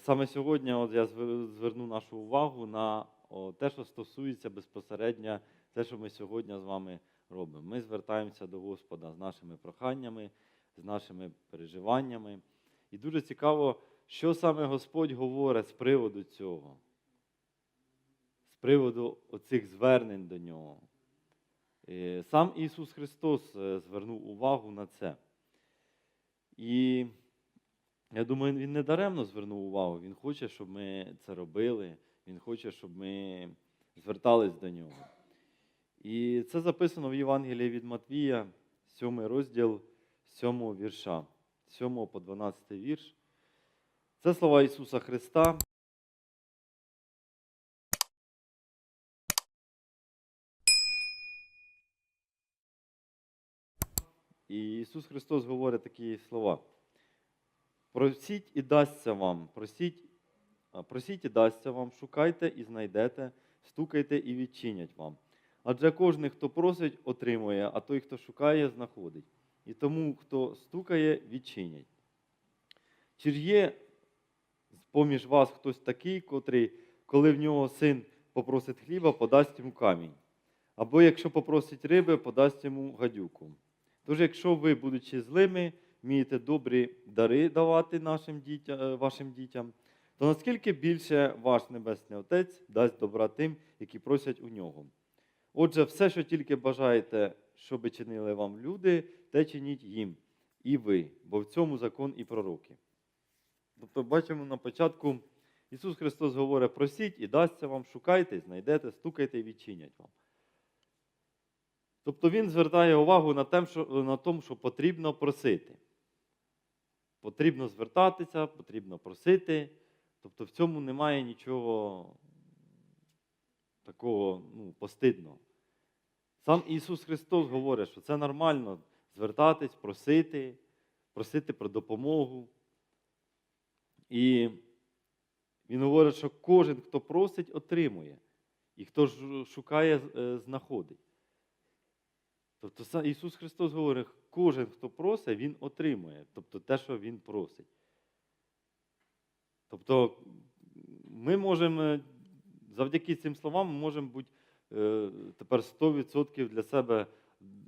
Саме сьогодні от я звер- зверну нашу увагу на те, що стосується безпосередньо те, що ми сьогодні з вами робимо. Ми звертаємося до Господа з нашими проханнями, з нашими переживаннями. І дуже цікаво, що саме Господь говорить з приводу цього, з приводу оцих звернень до нього. Е, Сам Ісус Христос е, звернув увагу на це. І я думаю, Він не даремно звернув увагу. Він хоче, щоб ми це робили. Він хоче, щоб ми звертались до нього. І це записано в Євангелії від Матвія, 7 розділ 7 вірша, 7 по 12 вірш. Це слова Ісуса Христа. І Ісус Христос говорить такі слова. Просіть і дасться вам, просіть, просіть і дасться вам, шукайте і знайдете, стукайте і відчинять вам. Адже кожен, хто просить, отримує, а той, хто шукає, знаходить. І тому, хто стукає, відчинять. Чи ж є поміж вас хтось такий, котрий, коли в нього син попросить хліба, подасть йому камінь? Або якщо попросить риби, подасть йому гадюку. Тож, якщо ви, будучи злими, вмієте добрі дари давати нашим дітям, е, вашим дітям, то наскільки більше ваш Небесний Отець дасть добра тим, які просять у нього. Отже, все, що тільки бажаєте, щоби чинили вам люди, те чиніть їм, і ви, бо в цьому закон і пророки. Тобто, бачимо на початку, Ісус Христос говорить: просіть і дасться вам, шукайте, знайдете, стукайте і відчинять вам. Тобто він звертає увагу на тому, що потрібно просити. Потрібно звертатися, потрібно просити. Тобто в цьому немає нічого такого ну, постидного. Сам Ісус Христос говорить, що це нормально звертатись, просити, просити про допомогу. І Він говорить, що кожен, хто просить, отримує. І хто шукає, е, знаходить. Тобто Ісус Христос говорить, кожен, хто просить, Він отримує. Тобто те, що Він просить. Тобто ми можемо, завдяки цим словам, ми можемо бути е, тепер 100% для себе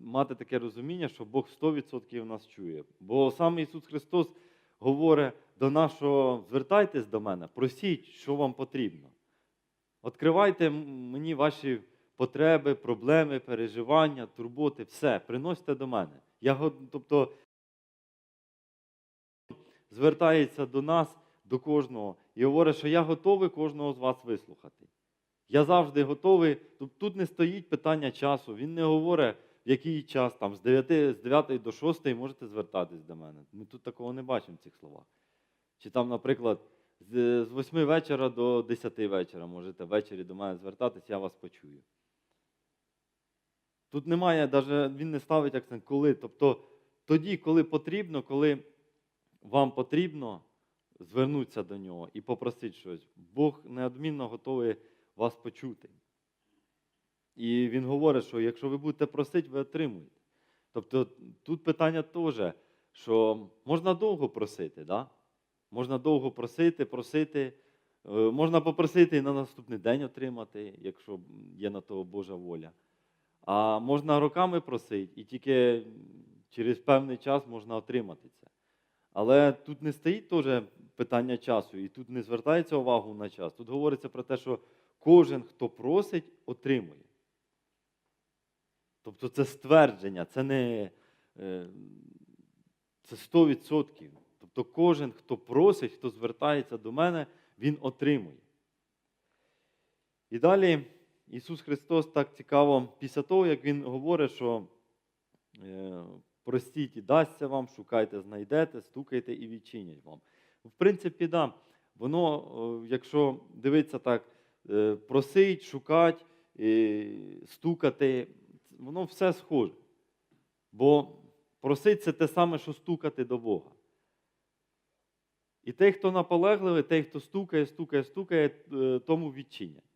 мати таке розуміння, що Бог 100% нас чує. Бо сам Ісус Христос говорить до нас, що звертайтесь до мене, просіть, що вам потрібно. Відкривайте мені ваші потреби, проблеми, переживання, турботи, все, приносьте до мене. Я, тобто, звертається до нас, до кожного, і говорить, що я готовий кожного з вас вислухати. Я завжди готовий. Тут, тут не стоїть питання часу. Він не говорить, в який час, там, з 9, з 9 до 6 можете звертатись до мене. Ми тут такого не бачимо в цих словах. Чи там, наприклад, з 8 вечора до 10 вечора можете ввечері до мене звертатись, я вас почую. Тут немає, навіть він не ставить акцент, коли. Тобто тоді, коли потрібно, коли вам потрібно звернутися до нього і попросити щось, Бог неодмінно готовий вас почути. І він говорить, що якщо ви будете просити, ви отримуєте. Тобто тут питання теж, що можна довго просити, да? можна довго просити, просити, е, можна попросити і на наступний день отримати, якщо є на то Божа воля. А можна роками просити, і тільки через певний час можна отримати це. Але тут не стоїть теж питання часу, і тут не звертається увагу на час. Тут говориться про те, що кожен, хто просить, отримує. Тобто це ствердження, це не е, це 100%. Тобто кожен, хто просить, хто звертається до мене, він отримує. І далі Ісус Христос так цікаво, після того, як Він говорить, що е, простіть і дасться вам, шукайте, знайдете, стукайте і відчинять вам. В принципі, да, воно, е, якщо дивитися так, е, просить, шукати, стукати, воно все схоже. Бо просить це те саме, що стукати до Бога. І той, хто наполегливий, той, хто стукає, стукає, стукає, тому відчинять.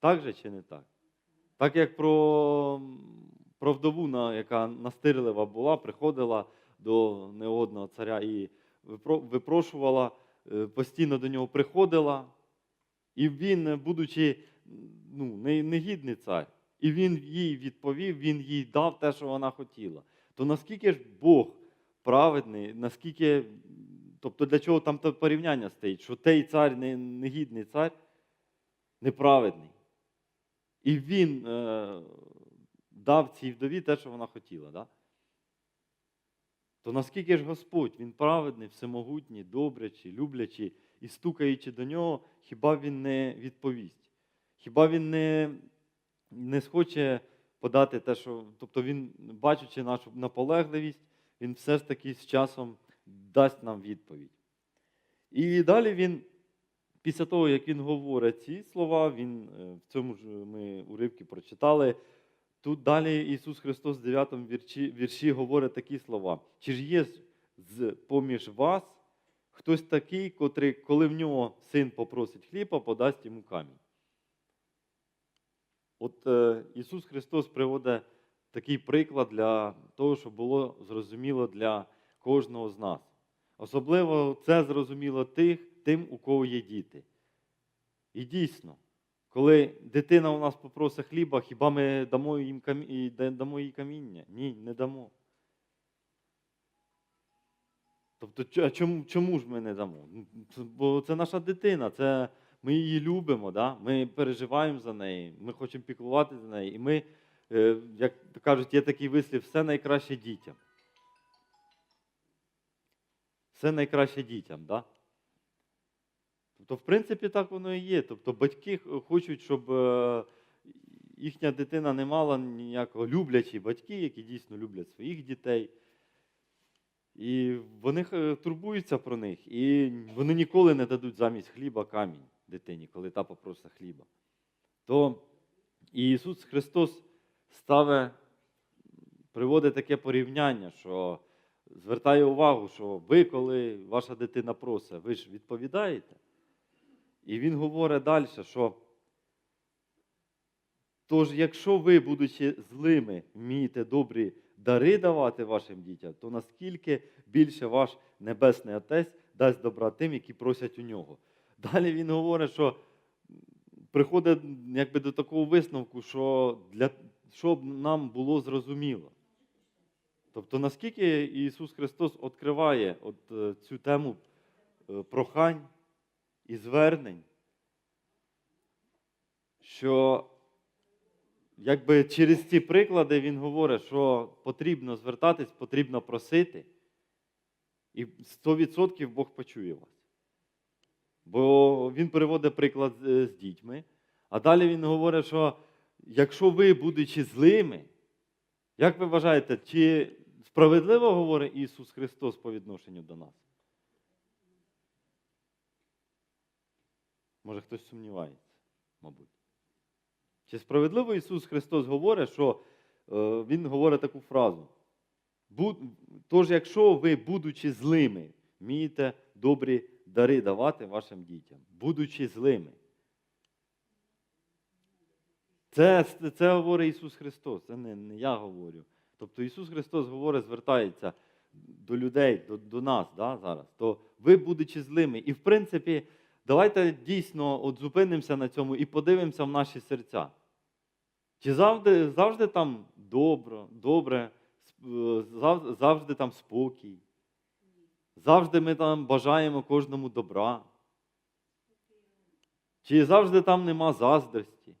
Так же чи не так? Так як про, про вдову, яка настирлива була, приходила до неодного царя і випрошувала е, постійно до нього приходила, і він, е, будучи ну, негідний цар, і він їй відповів, він їй дав те, що вона хотіла. То наскільки ж Бог праведний, наскільки, тобто для чого там те порівняння стоїть, що той цар не, негідний цар, неправедний. І він е, дав цій вдові те, що вона хотіла. Да? То наскільки ж Господь, Він праведний, всемогутній, добрячий, люблячий і стукаючи до нього, хіба він не відповість? Хіба він не, не схоче подати те, що. Тобто він, бачачи нашу наполегливість, він все ж таки з часом дасть нам відповідь. І далі він, після того, як він говорить ці слова, він е, в цьому ж ми уривки прочитали. Тут далі Ісус Христос в 9 вірші, вірші говорить такі слова: Чи ж є з поміж вас хтось такий, котрий, коли в нього син попросить хліба, подасть йому камінь? От е, Ісус Христос приводить такий приклад для того, щоб було зрозуміло для кожного з нас. Особливо це зрозуміло тих, тим, у кого є діти. І дійсно, коли дитина у нас попросить хліба, хіба ми дамо, їм камі... дамо їй каміння? Ні, не дамо. Тобто, а чому, чому ж ми не дамо? Ну, Бо це наша дитина, це, ми її любимо, да? ми переживаємо за неї, ми хочемо піклувати за неї. І ми, е, як кажуть, є такий вислів, все найкраще дітям. Все найкраще дітям, да? Тобто, в принципі, так воно і є. Тобто батьки хочуть, щоб е, їхня дитина не мала ніякого люблячі батьки, які дійсно люблять своїх дітей. І вони турбуються про них. І вони ніколи не дадуть замість хліба камінь дитині, коли та попросить хліба. То і Ісус Христос ставить, приводить таке порівняння, що звертає увагу, що ви, коли ваша дитина просить, ви ж відповідаєте. І він говорить далі, що тож, якщо ви, будучи злими, вмієте добрі дари давати вашим дітям, то наскільки більше ваш Небесний Отець дасть добра тим, які просять у нього. Далі він говорить, що приходить якби до такого висновку, що для, щоб нам було зрозуміло. Тобто, наскільки Ісус Христос відкриває от, е, цю тему е, прохань і звернень, що якби через ці приклади Він говорить, що потрібно звертатись, потрібно просити, і 100% Бог почує вас. Бо Він переводить приклад з дітьми, а далі Він говорить, що якщо ви, будучи злими, як ви вважаєте, чи справедливо говорить Ісус Христос по відношенню до нас? Може, хтось сумнівається, мабуть. Чи справедливо Ісус Христос говорить, що е, Він говорить таку фразу. Тож, якщо ви, будучи злими, вмієте добрі дари давати вашим дітям, будучи злими. Це, це говорить Ісус Христос, це не, не я говорю. Тобто Ісус Христос говорить, звертається до людей, до, до нас да, зараз. То ви, будучи злими. І в принципі, давайте дійсно от зупинимося на цьому і подивимося в наші серця. Чи завжди, завжди там добро, добре, е, зав- завжди там спокій? Завжди ми там бажаємо кожному добра? Чи завжди там нема заздрості?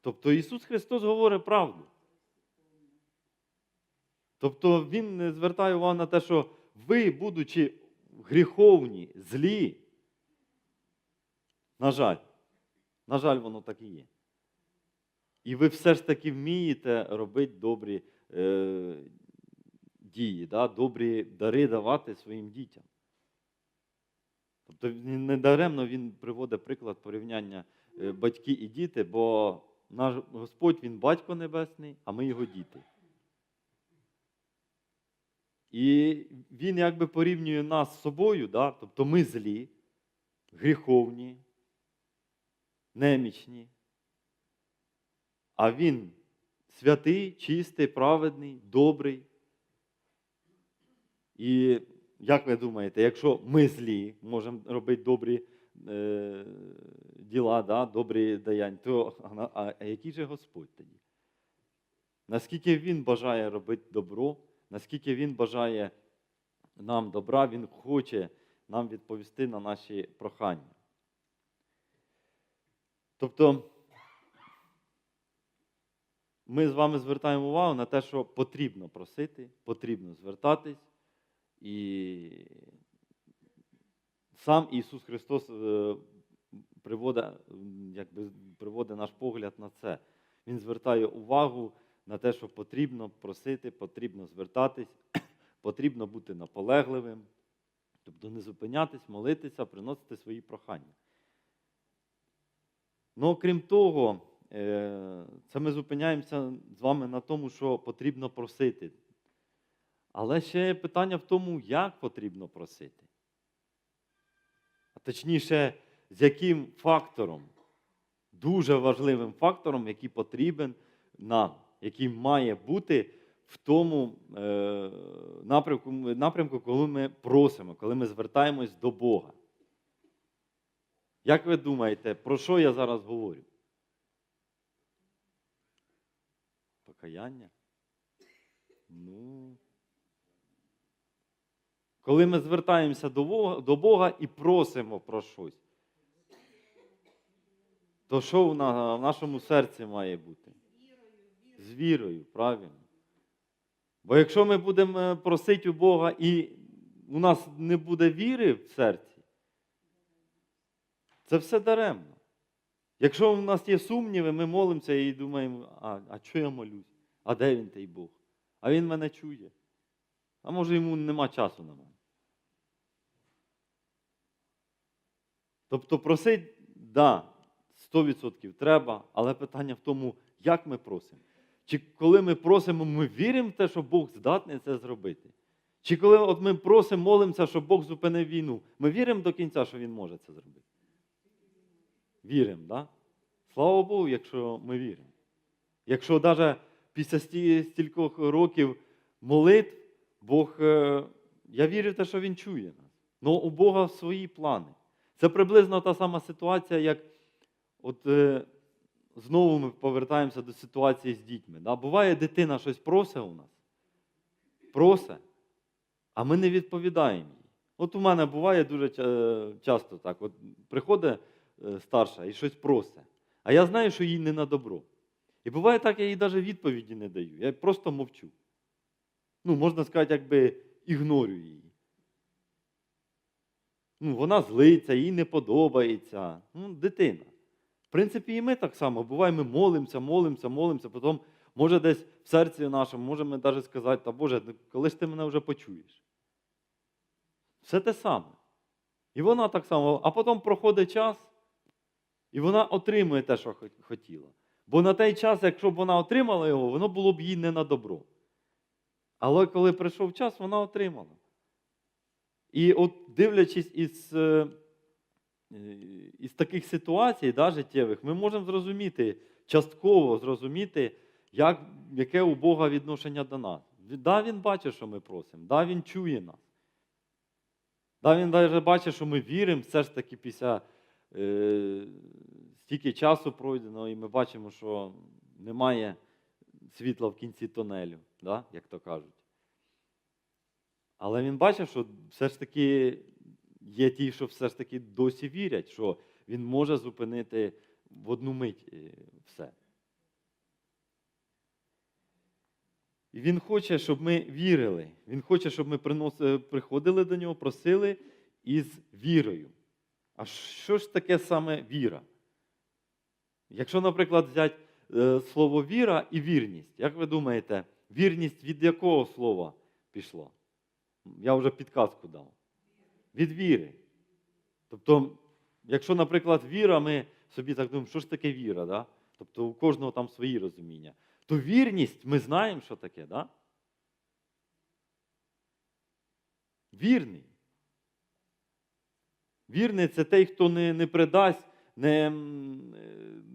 Тобто Ісус Христос говорить правду. Тобто Він не звертає увагу на те, що ви, будучи гріховні, злі, на жаль, на жаль, воно так і є. І ви все ж таки вмієте робити добрі е, дії, да? добрі дари давати своїм дітям. Тобто недаремно він приводить приклад порівняння е, батьки і діти, бо наш Господь Він батько небесний, а ми його діти. І він якби порівнює нас з собою, да? тобто ми злі, гріховні, немічні. А він святий, чистий, праведний, добрий. І як ви думаєте, якщо ми злі, можемо робити добрі е, діла, да, добрі даянь, то а, а який же Господь тоді? Наскільки Він бажає робити добро, наскільки Він бажає нам добра, Він хоче нам відповісти на наші прохання. Тобто, ми з вами звертаємо увагу на те, що потрібно просити, потрібно звертатись. І сам Ісус Христос е, приводить, якби, приводить наш погляд на це. Він звертає увагу на те, що потрібно просити, потрібно звертатись, потрібно бути наполегливим, тобто не зупинятись, молитися, приносити свої прохання. Ну, окрім того, е, це ми зупиняємося з вами на тому, що потрібно просити. Але ще є питання в тому, як потрібно просити. А точніше, з яким фактором, дуже важливим фактором, який потрібен нам, який має бути в тому е, напрямку, напрямку, коли ми просимо, коли ми звертаємось до Бога. Як ви думаєте, про що я зараз говорю? Покаяння? Ну. Коли ми звертаємося до Бога, і просимо про щось, то що в нашому серці має бути? З вірою, правильно. Бо якщо ми будемо е, просити у Бога і у нас не буде віри в серці, це все даремно. Якщо в нас є сумніви, ми молимося і думаємо, а, а що я молюсь? А де він той Бог? А він мене чує. А може йому нема часу на мене. Тобто просить, да, 100% треба, але питання в тому, як ми просимо. Чи коли ми просимо, ми віримо в те, що Бог здатний це зробити? Чи коли от ми просимо, молимося, щоб Бог зупинив війну, ми віримо до кінця, що Він може це зробити? Віримо, да? Слава Богу, якщо ми віримо. Якщо навіть після сті- стількох років молитв, Бог, е, я вірю в те, що Він чує нас. Але у Бога свої плани. Це приблизно та сама ситуація, як от е, знову ми повертаємося до ситуації з дітьми. Да? Буває, дитина щось просить у нас, просить, а ми не відповідаємо їй. От у мене буває дуже часто так. От приходить е, старша і щось просить, а я знаю, що їй не на добро. І буває так, я їй навіть відповіді не даю. Я просто мовчу. Ну, можна сказати, якби ігнорюю її. Ну, вона злиться, їй не подобається. Ну, дитина. Принципі, і ми так само. Буває, ми молимося, молимося, молимося, потім, може, десь в серці нашому, може ми навіть сказати, та Боже, ну, коли ж ти мене вже почуєш? Все те саме. І вона так само, а потім проходить час, і вона отримує те, що хотіла. Бо на той час, якщо б вона отримала його, воно було б їй не на добро. Але коли прийшов час, вона отримала. І от дивлячись із, е, із таких ситуацій да, життєвих, ми можемо зрозуміти, частково зрозуміти, як, яке у Бога відношення до нас. Да, Він бачить, що ми просимо, да, Він чує нас. Да, Він навіть бачить, що ми віримо, все ж таки після е, стільки часу пройдено, і ми бачимо, що немає світла в кінці тунелю, да, як то кажуть. Але він бачив, що все ж таки є ті, що все ж таки досі вірять, що він може зупинити в одну мить е, все. І він хоче, щоб ми вірили. Він хоче, щоб ми приходили до нього, просили із вірою. А що ж таке саме віра? Якщо, наприклад, взяти е, слово віра і вірність, як ви думаєте, вірність від якого слова пішла? Я вже підказку дав. Від віри. Тобто, якщо, наприклад, віра, ми собі так думаємо, що ж таке віра? Да? Тобто у кожного там свої розуміння. То вірність ми знаємо, що таке, да? Вірний. Вірний це той, хто не, не предасть, не, е,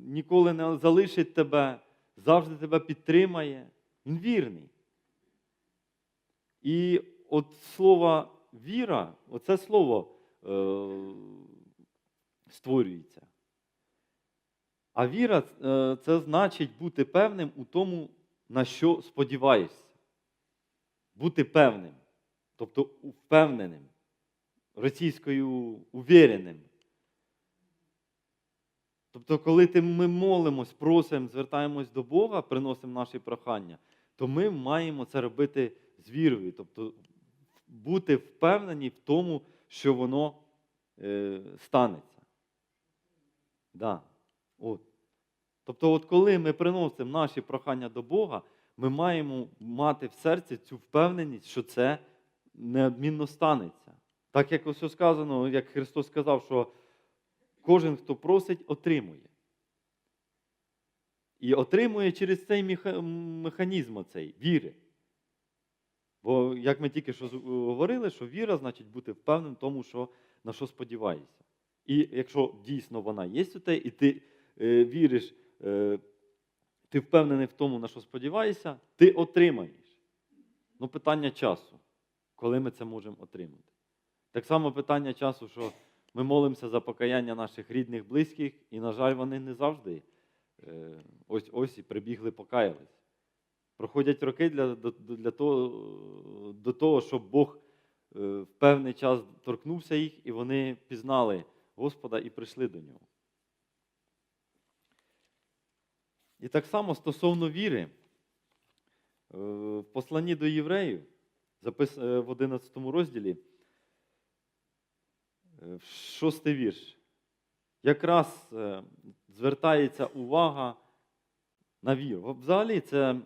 ніколи не залишить тебе, завжди тебе підтримає. Він вірний. І от слово віра, оце слово е, створюється. А віра е, це значить бути певним у тому, на що сподіваєшся. Бути певним, тобто впевненим, російською увіреним. Тобто, коли ти, ми молимось, просимо, звертаємось до Бога, приносимо наші прохання, то ми маємо це робити з вірою. Тобто бути впевнені в тому, що воно е, станеться. Да. От. Тобто, от коли ми приносимо наші прохання до Бога, ми маємо мати в серці цю впевненість, що це неодмінно станеться. Так як ось сказано, як Христос сказав, що кожен, хто просить, отримує. І отримує через цей механізм оцей віри. Бо, як ми тільки що говорили, що віра значить бути впевненим в тому, що, на що сподіваєшся. І якщо дійсно вона є у тебе, і ти е, віриш, е, ти впевнений в тому, на що сподіваєшся, ти отримаєш. Ну, питання часу, коли ми це можемо отримати. Так само питання часу, що ми молимося за покаяння наших рідних, близьких, і, на жаль, вони не завжди е, ось ось і прибігли, покаялись. Проходять роки для, для того, до того, щоб Бог е, в певний час торкнувся їх, і вони пізнали Господа і прийшли до нього. І так само стосовно віри, е, в посланні до євреїв, е, в 11 розділі, е, шостий вірш, якраз звертається увага на віру. Взагалі, це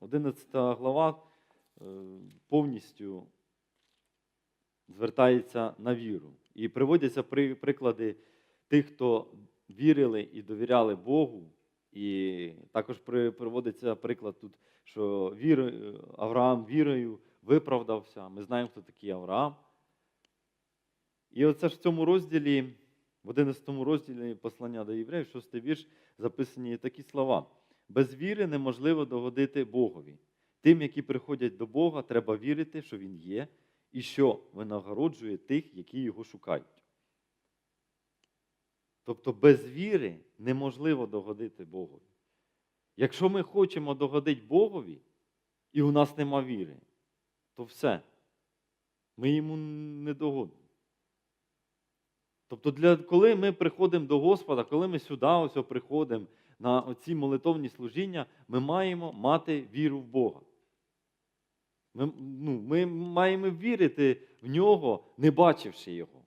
11 глава е, повністю звертається на віру. І приводяться приклади тих, хто вірили і довіряли Богу. І також приводиться приклад тут, що віри, Авраам вірою виправдався. Ми знаємо, хто такий Авраам. І оце ж в цьому розділі, в 11 розділі послання до євреїв, 6 вірш, записані такі слова. Без віри неможливо догодити Богові. Тим, які приходять до Бога, треба вірити, що Він є, і що винагороджує тих, які його шукають. Тобто без віри неможливо догодити Богові. Якщо ми хочемо догодити Богові, і у нас нема віри, то все. Ми йому не догодимо. Тобто, для, коли ми приходимо до Господа, коли ми сюди ось приходимо на оці молитовні служіння, ми маємо мати віру в Бога. Ми, ну, ми маємо вірити в нього, не бачивши його.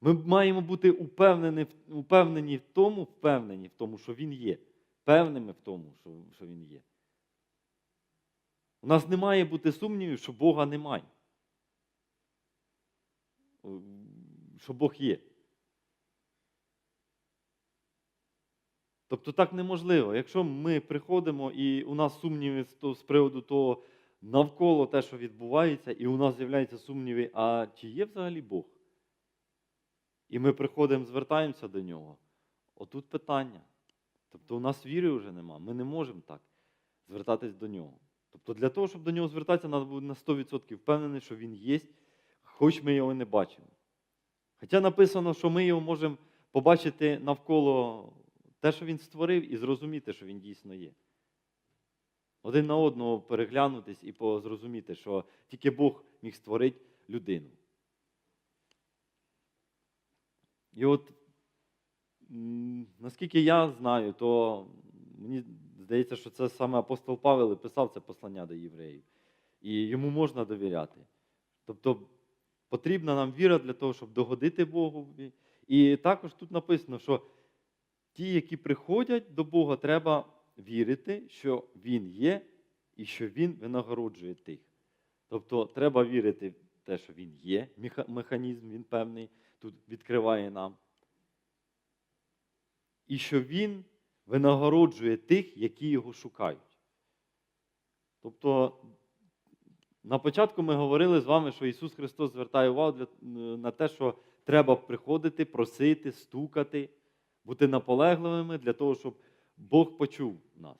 Ми маємо бути упевнені, упевнені в тому, впевнені в тому, що Він є. Певними в тому, що, що Він є. У нас не має бути сумнівів, що Бога немає. Що Бог є. Тобто так неможливо. Якщо ми приходимо і у нас сумніви з приводу того, навколо те, що відбувається, і у нас з'являються сумніви, а чи є взагалі Бог? І ми приходимо, звертаємося до нього. Отут питання. Тобто у нас віри вже нема. Ми не можемо так звертатись до нього. Тобто для того, щоб до нього звертатися, треба бути на 100% впевнений, що він є, хоч ми його не бачимо. Хоча написано, що ми його можемо побачити навколо те, що він створив, і зрозуміти, що він дійсно є. Один на одного переглянутись і зрозуміти, що тільки Бог міг створити людину. І от, наскільки я знаю, то мені здається, що це саме апостол Павел і писав це послання до євреїв. І йому можна довіряти. Тобто потрібна нам віра для того, щоб догодити Богу. І також тут написано, що ті, які приходять до Бога, треба вірити, що Він є і що Він винагороджує тих. Тобто треба вірити в те, що Він є, механізм, він певний тут відкриває нам. І що Він винагороджує тих, які його шукають. Тобто, на початку ми говорили з вами, що Ісус Христос звертає увагу на те, що треба приходити, просити, стукати, бути наполегливими для того, щоб Бог почув нас.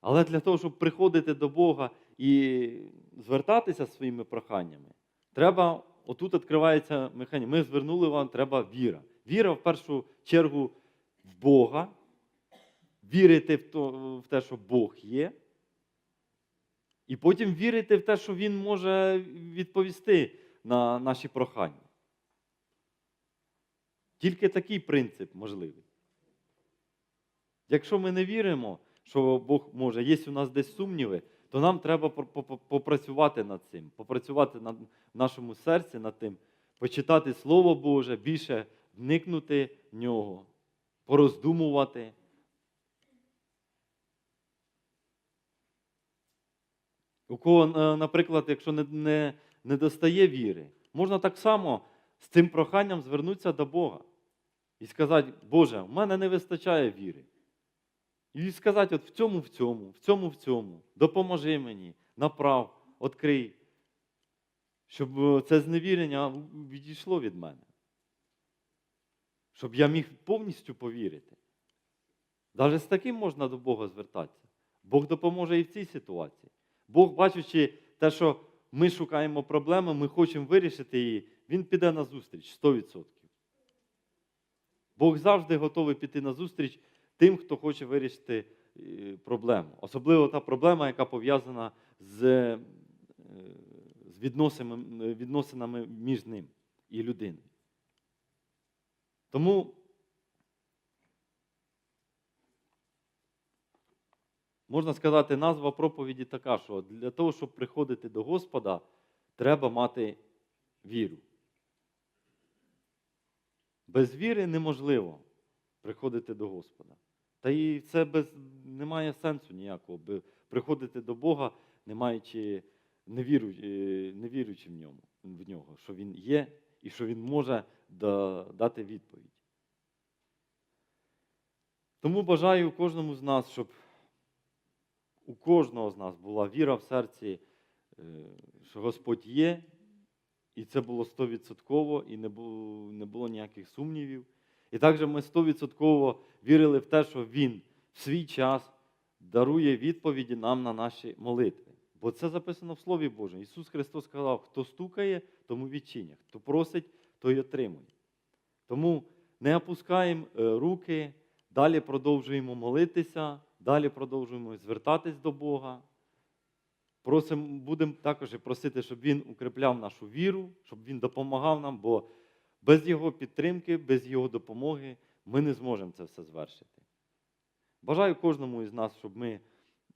Але для того, щоб приходити до Бога і звертатися своїми проханнями, треба, отут відкривається механізм. Ми звернули вам, треба віра. Віра в першу чергу в Бога, вірити в, то, в те, що Бог є, і потім вірити в те, що Він може відповісти на наші прохання. Тільки такий принцип можливий. Якщо ми не віримо, що Бог може, є у нас десь сумніви, то нам треба попрацювати над цим, попрацювати над нашому серці над тим, почитати Слово Боже, більше вникнути в нього, пороздумувати. У кого, е, наприклад, якщо не, не, не достає віри, можна так само з цим проханням звернутися до Бога і сказати, Боже, в мене не вистачає віри. І сказати, от в цьому, в цьому, в цьому, в цьому, допоможи мені, направ, відкрий, щоб е, це зневірення відійшло від мене. Щоб я міг повністю повірити. Навіть з таким можна до Бога звертатися. Бог допоможе і в цій ситуації. Бог, бачачи те, що ми шукаємо проблеми, ми хочемо вирішити її, Він піде на зустріч 100%. Бог завжди готовий піти на зустріч тим, хто хоче вирішити е, проблему. Особливо та проблема, яка пов'язана з, е, з відносинами, відносинами між ним і людиною. Тому можна сказати, назва проповіді така, що для того, щоб приходити до Господа, треба мати віру. Без віри неможливо приходити до Господа. Та і це без, немає сенсу ніякого, приходити до Бога, не маючи, не, віру, е, не віруючи в, ньому, в нього, що Він є і що Він може да- дати відповідь. Тому бажаю кожному з нас, щоб у кожного з нас була віра в серці, е, що Господь є, і це було стовідсотково, і не було, не було ніяких сумнівів. І також ми стовідсотково вірили в те, що Він в свій час дарує відповіді нам на наші молитви. Бо це записано в Слові Божому. Ісус Христос сказав, хто стукає, тому відчиня, хто просить, той отримує. Тому не опускаємо е, руки, далі продовжуємо молитися, далі продовжуємо звертатись до Бога. Просимо, будемо також і просити, щоб Він укріпляв нашу віру, щоб Він допомагав нам, бо без Його підтримки, без Його допомоги ми не зможемо це все звершити. Бажаю кожному із нас, щоб ми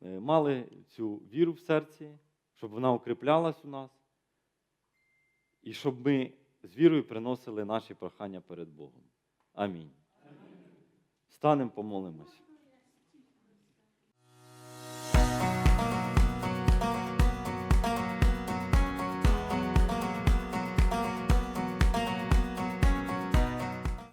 е, мали цю віру в серці, щоб вона укріплялась у нас, і щоб ми з вірою приносили наші прохання перед Богом. Амінь. Станемо, помолимось.